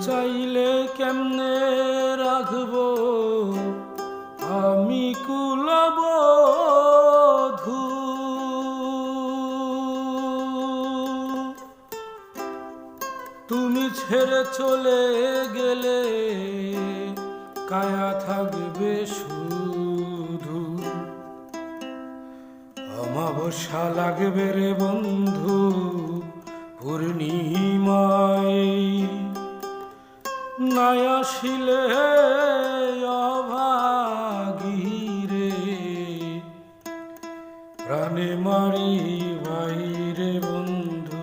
চাইলে কেমনে রাখব? আমি কুলবধূ। তুমি ছেড়ে চলে গেলে কায়া থাকবে শুধু। অমাবস্যা লাগবে রে বন্ধু, পূর্ণিমায়। নায়াশিলে অভাগীরে। প্রাণে মারি বাইরে বন্ধু,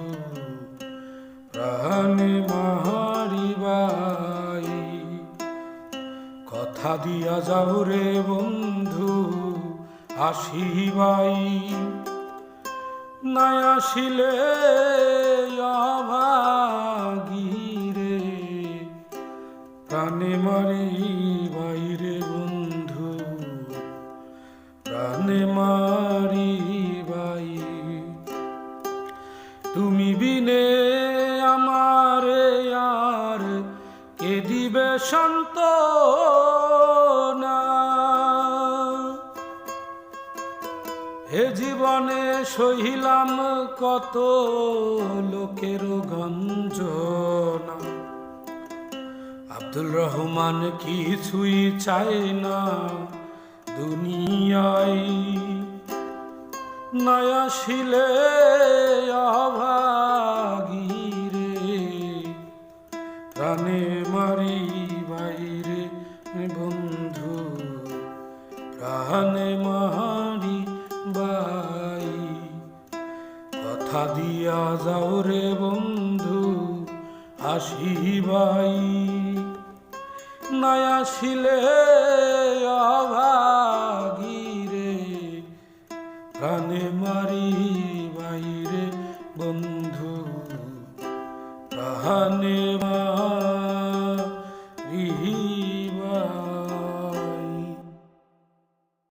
প্রাণে মাহারি বাই। কথা দিয়া যাও রে বন্ধু, আসিবাই। নাই আসিলে অভাগীরে প্রাণে মারি বাইরে বন্ধু। প্রাণে মারি বাই। তুমি বিনে আমারে আর কে দিবে শান্ত হে জীবনে সহিলাম কত লোকের গঞ্জনা আব্দুল রহমান কিছুই চায় না দুনিয়ায়। নয়া শিলে অভাগীরে, প্রাণে মারি বাইরে বন্ধু, প্রাণে মারি বাই। কথা দিয়া যাও রে বন্ধু, আসিবাই। নয়াশিলে অভাগিরে প্রাণে মারি বাইরে বন্ধু প্রাণে মা বা